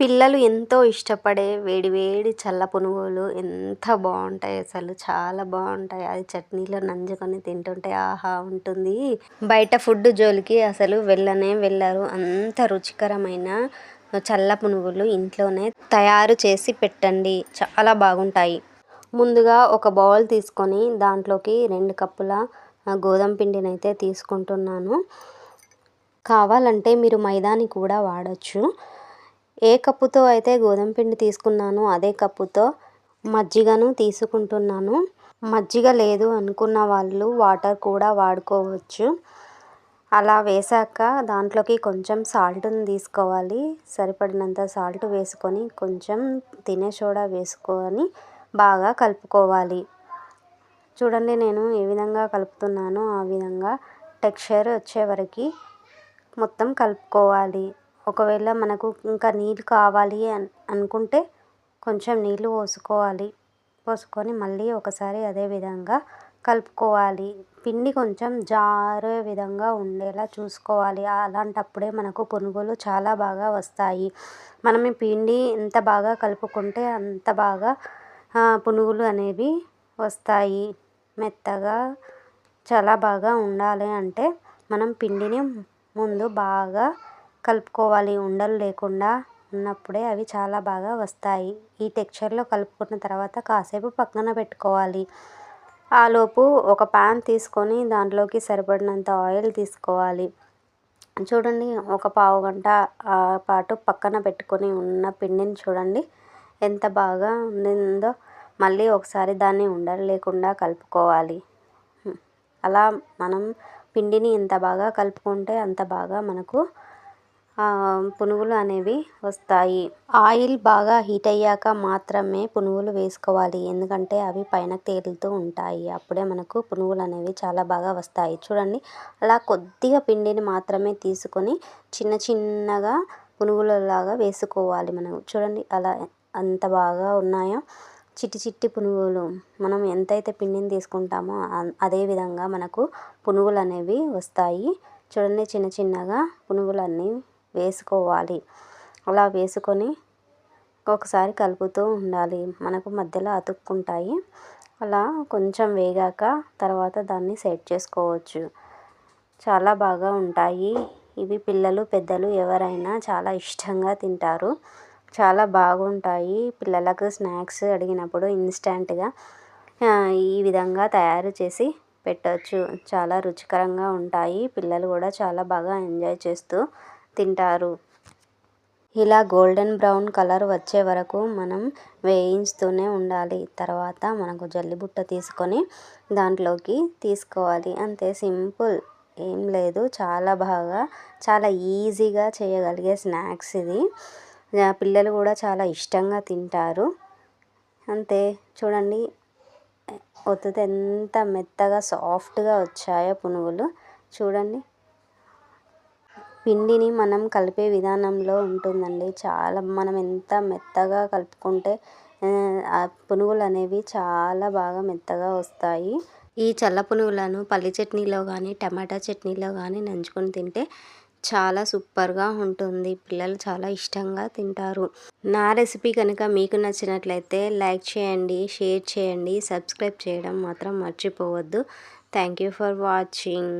పిల్లలు ఎంతో ఇష్టపడే వేడి వేడి చల్ల పునుగులు ఎంత బాగుంటాయి అసలు చాలా బాగుంటాయి. అది చట్నీలో నంజుకొని తింటుంటే ఆహా ఉంటుంది. బయట ఫుడ్ జోలికి అసలు వెళ్ళనే వెళ్ళరు. అంత రుచికరమైన చల్ల పునుగులు ఇంట్లోనే తయారు చేసి పెట్టండి. చాలా బాగుంటాయి. ముందుగా ఒక బౌల్ తీసుకొని దాంట్లోకి రెండు కప్పుల గోధుమ పిండినైతే తీసుకుంటున్నాను. కావాలంటే మీరు మైదాని కూడా వాడచ్చు. ఏ కప్పుతో అయితే గోధుమ పిండి తీసుకున్నానో అదే కప్పుతో మజ్జిగను తీసుకుంటున్నాను. మజ్జిగ లేదు అనుకున్న వాళ్ళు వాటర్ కూడా వాడుకోవచ్చు. అలా వేసాక దాంట్లోకి కొంచెం సాల్ట్ని తీసుకోవాలి. సరిపడినంత సాల్ట్ వేసుకొని కొంచెం తినే సోడా వేసుకొని బాగా కలుపుకోవాలి. చూడండి నేను ఏ విధంగా కలుపుతున్నానో ఆ విధంగా టెక్స్చర్ వచ్చే వరకు మొత్తం కలుపుకోవాలి. ఒకవేళ మనకు ఇంకా నీళ్ళు కావాలి అని అనుకుంటే కొంచెం నీళ్ళు పోసుకోవాలి. పోసుకొని మళ్ళీ ఒకసారి అదే విధంగా కలుపుకోవాలి. పిండి కొంచెం జారే విధంగా ఉండేలా చూసుకోవాలి. అలాంటప్పుడే మనకు పునుగులు చాలా బాగా వస్తాయి. మనం ఈ పిండి ఎంత బాగా కలుపుకుంటే అంత బాగా పునుగులు అనేవి వస్తాయి. మెత్తగా చాలా బాగా ఉండాలి అంటే మనం పిండిని ముందు బాగా కలుపుకోవాలి. ఉండలు లేకుండా ఉన్నప్పుడే అవి చాలా బాగా వస్తాయి. ఈ టెక్స్చర్లో కలుపుకున్న తర్వాత కాసేపు పక్కన పెట్టుకోవాలి. ఆలోపు ఒక పాన్ తీసుకొని దాంట్లోకి సరిపడినంత ఆయిల్ తీసుకోవాలి. చూడండి ఒక పావు గంట పాటు పక్కన పెట్టుకొని ఉన్న పిండిని చూడండి. ఎంత బాగా ఉండిందో. మళ్ళీ ఒకసారి దాన్ని ఉండలు లేకుండా కలుపుకోవాలి. అలా మనం పిండిని ఎంత బాగా కలుపుకుంటే అంత బాగా మనకు పునుగులు అనేవి వస్తాయి. ఆయిల్ బాగా హీట్ అయ్యాక మాత్రమే పునుగులు వేసుకోవాలి. ఎందుకంటే అవి పైన తేలుతూ ఉంటాయి. అప్పుడే మనకు పునుగులు అనేవి చాలా బాగా వస్తాయి. చూడండి అలా కొద్దిగా పిండిని మాత్రమే తీసుకొని చిన్న చిన్నగా పునుగులలాగా వేసుకోవాలి మనం. చూడండి అలా అంత బాగా ఉన్నాయో చిట్టి చిట్టి పునుగులు. మనం ఎంతైతే పిండిని తీసుకుంటామో అదే విధంగా మనకు పునుగులు అనేవి వస్తాయి. చూడండి చిన్న చిన్నగా పునుగులన్నీ వేసుకోవాలి. అలా వేసుకొని ఒకసారి కలుపుతూ ఉండాలి. మనకు మధ్యలో అతుక్కుంటాయి. అలా కొంచెం వేగాక తర్వాత దాన్ని సెట్ చేసుకోవచ్చు. చాలా బాగా ఉంటాయి. ఇవి పిల్లలు పెద్దలు ఎవరైనా చాలా ఇష్టంగా తింటారు. చాలా బాగుంటాయి. పిల్లలకు స్నాక్స్ అడిగినప్పుడు ఇన్స్టెంట్గా ఈ విధంగా తయారు చేసి పెట్టవచ్చు చాలా రుచికరంగా ఉంటాయి. పిల్లలు కూడా చాలా బాగా ఎంజాయ్ చేస్తూ తింటారు. ఇలా గోల్డెన్ బ్రౌన్ కలర్ వచ్చే వరకు మనం వేయించుతూనే ఉండాలి. తర్వాత మనకు జల్లిబుట్ట తీసుకొని దాంట్లోకి తీసుకోవాలి. అంతే సింపుల్. ఏం లేదు. చాలా బాగా చాలా ఈజీగా చేయగలిగే స్నాక్స్ ఇది. పిల్లలు కూడా చాలా ఇష్టంగా తింటారు. అంతే. చూడండి. ఒత్తితే ఎంత మెత్తగా సాఫ్ట్గా వచ్చాయో పునుగులు. చూడండి. పిండిని మనం కలిపే విధానంలో ఉంటుందండి. చాలా మనం ఎంత మెత్తగా కలుపుకుంటే ఆ పునుగులు అనేవి చాలా బాగా మెత్తగా వస్తాయి. ఈ చల్ల పునుగులను పల్లి చట్నీలో కానీ టమాటా చట్నీలో కానీ నంచుకొని తింటే చాలా సూపర్గా ఉంటుంది. పిల్లలు చాలా ఇష్టంగా తింటారు. నా రెసిపీ కనుక మీకు నచ్చినట్లయితే లైక్ చేయండి షేర్ చేయండి. సబ్స్క్రైబ్ చేయడం మాత్రం మర్చిపోవద్దు. Thank you for watching.